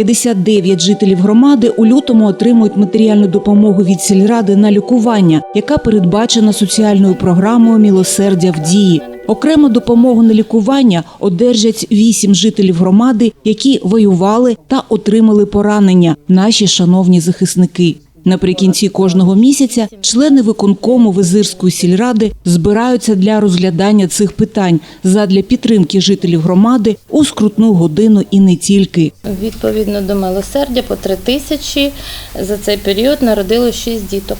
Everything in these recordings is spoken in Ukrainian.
59 жителів громади у лютому отримують матеріальну допомогу від сільради на лікування, яка передбачена соціальною програмою Мілосердя в дії. Окрему допомогу на лікування одержать вісім жителів громади, які воювали та отримали поранення. Наші шановні захисники. Наприкінці кожного місяця члени виконкому Визирської сільради збираються для розглядання цих питань задля підтримки жителів громади у скрутну годину і не тільки. Відповідно до милосердя по три тисячі за цей період народило шість діток.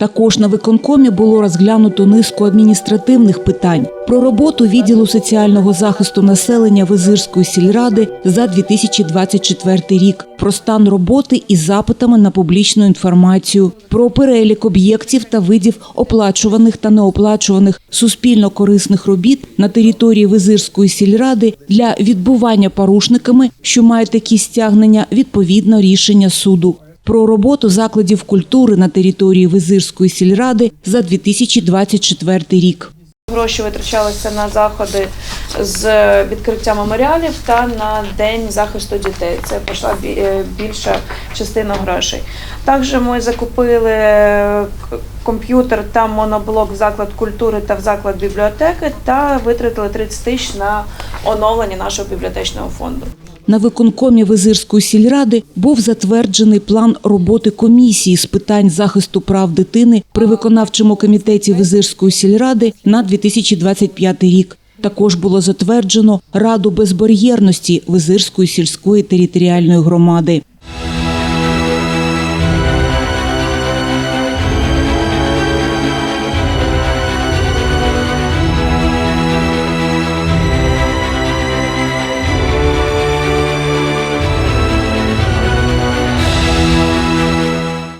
Також на виконкомі було розглянуто низку адміністративних питань. Про роботу відділу соціального захисту населення Визирської сільради за 2024 рік, про стан роботи із запитами на публічну інформацію, про перелік об'єктів та видів оплачуваних та неоплачуваних суспільно корисних робіт на території Визирської сільради для відбування порушниками, що мають такі стягнення, відповідно рішення суду про роботу закладів культури на території Визирської сільради за 2024 рік. Гроші витрачалися на заходи з відкриття меморіалів та на день захисту дітей. Це пішла е, більша частина грошей. Також ми закупили е, комп'ютер та моноблок в заклад культури та в заклад бібліотеки та витратили 30 тисяч на оновлення нашого бібліотечного фонду. На виконкомі Визирської сільради був затверджений план роботи комісії з питань захисту прав дитини при виконавчому комітеті Визирської сільради на 2025 рік. Також було затверджено Раду безбар'єрності Визирської сільської територіальної громади.